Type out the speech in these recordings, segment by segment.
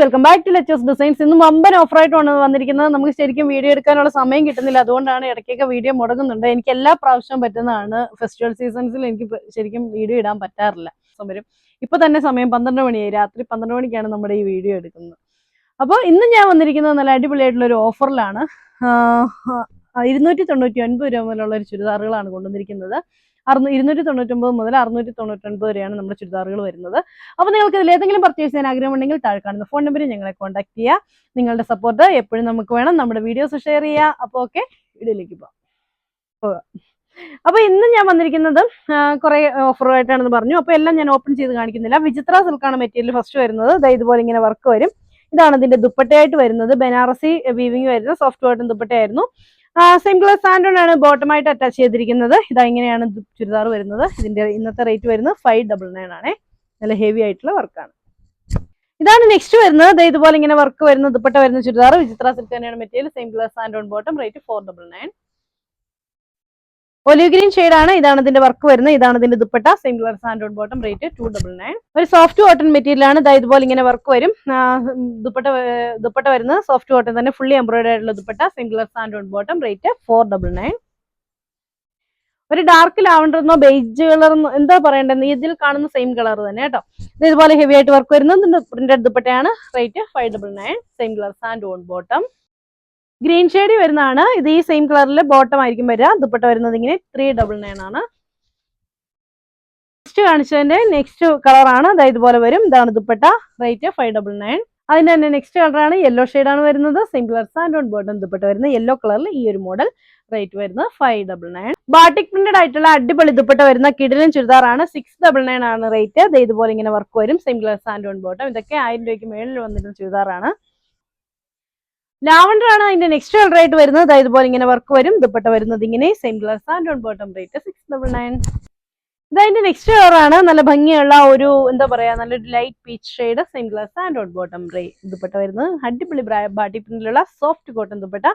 Welcome back to ലെച്ചേഴ്സ് designs. ഇന്ന് വമ്പൻ ഓഫറായിട്ടാണ് വന്നിരിക്കുന്നത്. നമുക്ക് ശരിക്കും വീഡിയോ എടുക്കാനുള്ള സമയം കിട്ടുന്നില്ല. അതുകൊണ്ടാണ് ഇടയ്ക്കൊക്കെ വീഡിയോ മുടങ്ങുന്നുണ്ട്. എനിക്ക് എല്ലാ പ്രാവശ്യവും പറ്റുന്നതാണ്. ഫെസ്റ്റിവൽ സീസൺസിൽ എനിക്ക് ശരിക്കും വീഡിയോ ഇടാൻ പറ്റാറില്ല. സമരം ഇപ്പൊ തന്നെ സമയം പന്ത്രണ്ട് മണിയായി. രാത്രി പന്ത്രണ്ട് മണിക്കാണ് നമ്മുടെ ഈ വീഡിയോ എടുക്കുന്നത്. അപ്പോൾ ഇന്ന് ഞാൻ വന്നിരിക്കുന്നത് നല്ല അടിപൊളിയായിട്ടുള്ള ഒരു ഓഫറിലാണ്. ഇരുന്നൂറ്റി തൊണ്ണൂറ്റി ഒൻപത് രൂപ മുതലുള്ള ഒരു ചുരിദാറുകളാണ് കൊണ്ടുവന്നിരിക്കുന്നത്. അറുന്നൂ ഇരുന്നൂറ്റി തൊണ്ണൂറ്റൊമ്പത് മുതൽ അറുന്നൂറ്റി തൊണ്ണൂറ്റൊൻപത് വരെയാണ് നമ്മുടെ ചുരിദാറുകൾ വരുന്നത്. അപ്പോൾ നിങ്ങൾക്ക് ഇതിൽ ഏതെങ്കിലും പർച്ചേസ് ചെയ്യാൻ ആഗ്രഹമുണ്ടെങ്കിൽ താഴെ കാണുന്ന ഫോൺ നമ്പറിൽ ഞങ്ങളെ കോൺടാക്ട് ചെയ്യുക നിങ്ങളുടെ സപ്പോർട്ട് എപ്പോഴും നമുക്ക് വേണം. നമ്മുടെ വീഡിയോസ് ഷെയർ ചെയ്യുക അപ്പോൾ ഓക്കെ വീഡിയോയിലേക്ക് പോകാം അപ്പൊ ഇന്ന് ഞാൻ വന്നിരിക്കുന്നത് കുറെ ഓഫറുമായിട്ടാണെന്ന് പറഞ്ഞു. അപ്പൊ എല്ലാം ഞാൻ ഓപ്പൺ ചെയ്ത് കാണിക്കുന്നില്ല. വിചിത്ര സിൽക്കാണ് മെറ്റീരിയൽ ഫസ്റ്റ് വരുന്നത്. ഇതുപോലെ ഇങ്ങനെ വർക്ക് വരും. ഇതാണ് ഇതിന്റെ ദുപ്പട്ടയായിട്ട് വരുന്നത്. ബനാറസി വീവിങ് വരുന്ന സോഫ്റ്റ് കോട്ടൺ ദുപ്പട്ടയായിരുന്നു. സാൻഡോൺ ആണ് ബോട്ടമായിട്ട് അറ്റാച്ച് ചെയ്തിരിക്കുന്നത്. ഇതാ ഇങ്ങനെയാണ് ചുരിദാർ വരുന്നത്. ഇതിന്റെ ഇന്നത്തെ റേറ്റ് വരുന്നത് ഫൈവ് ഡബിൾ നയൻ ആണേ. നല്ല ഹെവി ആയിട്ടുള്ള വർക്കാണ് ഇതാണ് നെക്സ്റ്റ് വരുന്നത്. ഇതുപോലെ ഇങ്ങനെ വർക്ക് വരുന്ന. ദുപ്പട്ട വരുന്ന. ചുരിദാർ വിചിത്ര സിൽക്ക് തന്നെയാണ് material same colour santoon bottom rate four double nine olive green ആണ്. ഇതാണ് ഇതിന്റെ വർക്ക് വരുന്നത്. ഇതാണ് ഇതിന്റെ dupatta. Same colour santoon bottom rate two double nine ഒരു സോഫ്റ്റ് കോട്ടൺ മെറ്റീരിയൽ ആണ്. ഇതാ ഇതുപോലെ ഇങ്ങനെ വർക്ക് വരും. ദുപ്പട്ട ദുപ്പട്ട വരുന്നത് സോഫ്റ്റ് കോട്ടൺ തന്നെ ഫുള്ളി എംബ്രോയിഡറി ആയിട്ടുള്ള dupatta. Same colour santoon bottom rate four double nine ഒരു ഡാർക്ക് ലാവണ്ടർ എന്നോ ബേജ് കളർ എന്താ പറയണ്ടെന്ന് ഇതിൽ കാണുന്ന സെയിം കളർ തന്നെ കേട്ടോ. ഇത് ഇതുപോലെ ഹെവി ആയിട്ട് വർക്ക് വരുന്നത്. പ്രിന്റഡ് ദുപ്പട്ടയാണ്. Rate five double nine same colour santoon bottom green shade വരുന്നതാണ്. ഇത് ഈ സെയിം കളറിൽ ബോട്ടം ആയിരിക്കും വരിക. ദുപ്പട്ട വരുന്നത് ഇങ്ങനെ ത്രീ ഡബിൾ നയൻ ആണ്. നെക്സ്റ്റ് കാണിച്ചതിന്റെ നെക്സ്റ്റ് കളറാണ് അതായത് ഇതുപോലെ വരും. ഇതാണ് dupatta. Rate five double nine അതിന്റെ തന്നെ നെക്സ്റ്റ് കളറാണ് യെല്ലോ ആണ് വരുന്നത്. Same colour sand on bottom dupatta വരുന്നത്. യെല്ലോ കളറിൽ ഈ ഒരു മോഡൽ റേറ്റ് വരുന്നത് five double nine batik printed ആയിട്ടുള്ള അടിപൊളി ദുപ്പട്ട വരുന്ന കിടിലും ചുരിദാറാണ് സിക്സ് ഡബിൾ നയൻ ആണ്. റേറ്റ് ഇതുപോലെ ഇങ്ങനെ വർക്ക് വരും. Same colour sand on bottom ഇതൊക്കെ ആയിരം രൂപയ്ക്ക് മേളിൽ വന്നിരുന്ന ചുരിദാറാണ്. ലാവണ്ടർ ആണ് അതിന്റെ നെക്സ്റ്റ് കളർ ആയിട്ട് വരുന്നത്. അതായത് ഇതുപോലെ ഇങ്ങനെ വർക്ക് വരും. ദുപ്പട്ട വരുന്നത് ഇങ്ങനെ same colour santoon bottom rate six double nine ഇതതിന്റെ next കളറാണ് നല്ല ഭംഗിയുള്ള ഒരു എന്താ പറയാ നല്ലൊരു light peach shade same colour santoon bottom ray dupatta വരുന്നത്. അടിപൊളി ബാട്ടി പ്രിന്റിലുള്ള സോഫ്റ്റ് കോട്ടൺ ദുപ്പട്ട.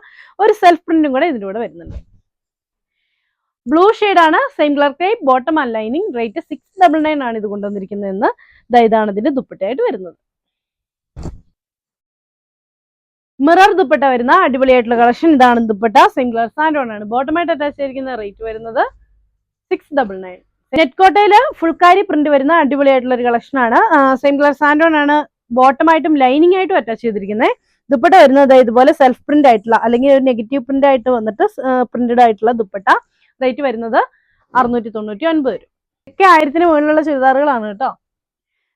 ഒരു സെൽഫ് പ്രിന്റും കൂടെ ഇതിന്റെ കൂടെ വരുന്നുണ്ട്. ബ്ലൂ ആണ്. Same colour type bottom and lining rate six double nine ആണ് ഇത് കൊണ്ടുവന്നിരിക്കുന്നതെന്ന് ഇതാണ് ഇതിന്റെ ദുപ്പട്ടയായിട്ട് വരുന്നത്. മിറർ ദുപ്പട്ട വരുന്ന അടിപൊളിയായിട്ടുള്ള കളക്ഷൻ ഇതാണ് ദുപ്പട്ട. സിംഗിൾ സാൻഡ് സാൻഡോൺ ആണ്. ബോട്ടമായിട്ട് അറ്റാച്ച് ചെയ്തിരിക്കുന്ന റേറ്റ് വരുന്നത് സിക്സ് ഡബിൾ നയൻ നെറ്റ്കോട്ടയിൽ ഫുൾക്കാരി പ്രിന്റ് വരുന്ന അടിപൊളിയായിട്ടുള്ള ഒരു കളക്ഷൻ ആണ്. സെയിം കളർ സാൻഡോൺ ആണ്. ബോട്ടമായിട്ടും ലൈനിങ് ആയിട്ടും അറ്റാച്ച് ചെയ്തിരിക്കുന്നത് ദുപ്പട്ട വരുന്നത് ഇതുപോലെ സെൽഫ് പ്രിന്റ് ആയിട്ടുള്ള അല്ലെങ്കിൽ ഒരു നെഗറ്റീവ് പ്രിന്റ് ആയിട്ട് വന്നിട്ട് പ്രിന്റഡ് ആയിട്ടുള്ള ദുപ്പട്ട. റേറ്റ് വരുന്നത് അറുന്നൂറ്റി തൊണ്ണൂറ്റി ഒൻപത് രൂപ. ഒക്കെ ആയിരത്തിന് മുകളിലുള്ള ചുരിദാറുകളാണ് കേട്ടോ.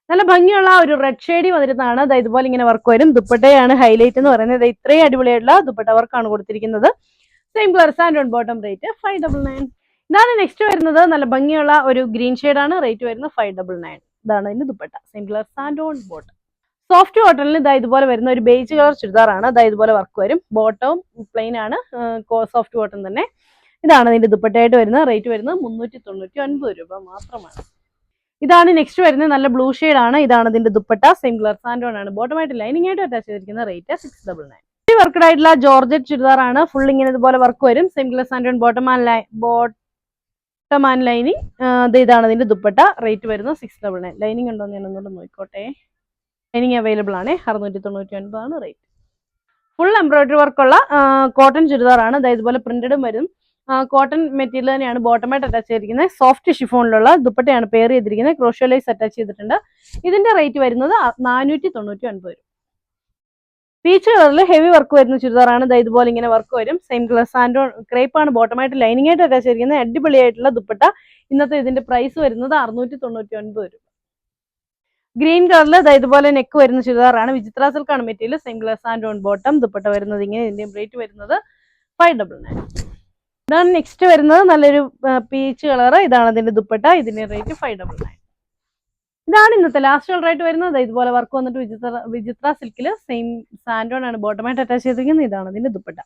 നല്ല ഭംഗിയുള്ള ഒരു റെഡ് ഷെയ്ഡി വന്നിരുന്നതാണ്. അതായത് ഇതുപോലെ ഇങ്ങനെ വർക്ക് വരും. ദുപ്പട്ടയാണ് ഹൈലൈറ്റ് എന്ന് പറയുന്നത്. ഇത്രയും അടിപൊളിയായിട്ടുള്ള ദുപ്പട്ട വർക്കാണ് കൊടുത്തിരിക്കുന്നത്. Same colour santoon bottom rate five double nine ഇതാണ് നെക്സ്റ്റ് വരുന്നത്. നല്ല ഭംഗിയുള്ള ഒരു ഗ്രീൻ ആണ്. റേറ്റ് വരുന്നത് ഫൈവ് ഡബിൾ നയൻ ഇതാണ് ഇതിന്റെ dupatta. Same colour santoon bottom soft കോട്ടണിൽ ഇതാ ഇതുപോലെ വരുന്ന ഒരു ബേജ് കളർ ചുരിദാറാണ്. അതായത് ഇതുപോലെ വർക്ക് വരും. ബോട്ടവും പ്ലെയിൻ ആണ്. സോഫ്റ്റ് കോട്ടൺ തന്നെ. ഇതാണ് ഇതിന്റെ ദുപ്പട്ടയായിട്ട് വരുന്നത്. റേറ്റ് വരുന്നത് മുന്നൂറ്റി തൊണ്ണൂറ്റി ഒൻപത് രൂപ മാത്രമാണ്. ഇതാണ് നെക്സ്റ്റ് വരുന്നത്. നല്ല ബ്ലൂ ഷെയ്ഡ് ആണ്. ഇതാണ് ഇതിന്റെ ദുപ്പട്ട. സെയിം കളർ സാൻഡോൺ ആണ് ബോട്ടമായിട്ട് ലൈനിങ് ആയിട്ട് അറ്റാച്ച് ചെയ്തിരിക്കുന്ന rate six double nine worked ആയിട്ടുള്ള ജോർജറ്റ് ചുരിദാർ ആണ്. ഫുൾ ഇങ്ങനെ ഇതുപോലെ വർക്ക് വരും. Same colour santoon bottom and lie bottom and lining ഇതാണ് ഇതിന്റെ ദുപ്പട്ട. റേറ്റ് വരുന്നത് സിക്സ് ഡബിൾ നയൻ ലൈനിങ് ഉണ്ടോ ഞാൻ ഒന്നുകൂടെ നോക്കിക്കോട്ടെ ലൈനിങ് അവൈലബിൾ ആണ്. അറുന്നൂറ്റി തൊണ്ണൂറ്റി ഒൻപതാണ് റേറ്റ് ഫുൾ എംബ്രോയിഡറി വർക്കുള്ള കോട്ടൺ ചുരിദാർ ആണ്. അതായത് ഇതുപോലെ പ്രിന്റഡും വരും. കോട്ടൺ മെറ്റീരിയൽ തന്നെയാണ് ബോട്ടമായിട്ട് അറ്റാച്ച് ചെയ്തിരിക്കുന്നത് സോഫ്റ്റ് ഷിഫോണിലുള്ള ദുപ്പട്ടയാണ് പെയർ ചെയ്തിരിക്കുന്നത് ക്രോഷ്യോലൈസ് അറ്റാച്ച് ചെയ്തിട്ടുണ്ട്. ഇതിന്റെ റേറ്റ് വരുന്നത് നാനൂറ്റി തൊണ്ണൂറ്റി ഒൻപത് രൂപ. പീച്ച് കളറിൽ ഹെവി വർക്ക് വരുന്ന ചുരിദാറാണ്. ദാ ഇതുപോലെ ഇങ്ങനെ വർക്ക് വരും. സെയിം കളർ സാൻഡോ ക്രേപ്പ് ആണ്. ബോട്ടമായിട്ട് ലൈനിങ് ആയിട്ട് അറ്റാച്ച് ചെയ്തിരിക്കുന്നത് അടിപൊളിയായിട്ടുള്ള ദുപ്പട്ട. ഇന്നത്തെ ഇതിന്റെ പ്രൈസ് വരുന്നത് അറുന്നൂറ്റി തൊണ്ണൂറ്റി ഒൻപത് രൂപ ഗ്രീൻ കളറിൽ ദാ ഇതുപോലെ നെക്ക് വരുന്ന ചുരിദാറാണ്. Vichitra സിൽക്കാണ് material same colour santoon bottom dupatta വരുന്നത് ഇങ്ങനെ ഇതിന്റെ റേറ്റ് വരുന്നത് ഫൈവ് ഡബിൾ നയൻ ഇതാണ് നെക്സ്റ്റ് വരുന്നത് നല്ലൊരു പീച്ച് കളർ ഇതാണ് അതിന്റെ ദുപ്പട്ട. ഇതിന്റെ റേറ്റ് ഫൈവ് ഡബിൾ നയൻ ഇതാണ് ഇന്നത്തെ ലാസ്റ്റ് കളർ ആയിട്ട് വരുന്നത്. ഇതുപോലെ വർക്ക് വന്നിട്ട് വിചിത്ര വിചിത്ര സിൽക്കിൽ സെയിം സാൻഡോൺ ആണ് ബോട്ടമായിട്ട് അറ്റാച്ച് ചെയ്തിരിക്കുന്നത്. ഇതാണ് ഇതിന്റെ ദുപ്പട്ട.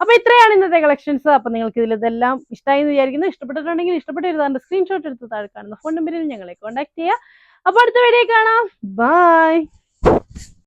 അപ്പൊ ഇത്രയാണ് ഇന്നത്തെ കളക്ഷൻസ് അപ്പൊ നിങ്ങൾക്ക് ഇതിൽ ഇതെല്ലാം ഇഷ്ടമായി എന്ന് വിചാരിക്കുന്നു. ഇഷ്ടപ്പെട്ടിട്ടുണ്ടെങ്കിൽ ഇഷ്ടപ്പെട്ടിരുന്നാണ്ട് സ്ക്രീൻഷോട്ട് എടുത്ത് താഴെ കാണുന്ന ഫോൺ നമ്പറിൽ ഞങ്ങളെ കോൺടാക്ട് ചെയ്യുക. അപ്പൊ അടുത്ത വീഡിയോ കാണാം. ബൈ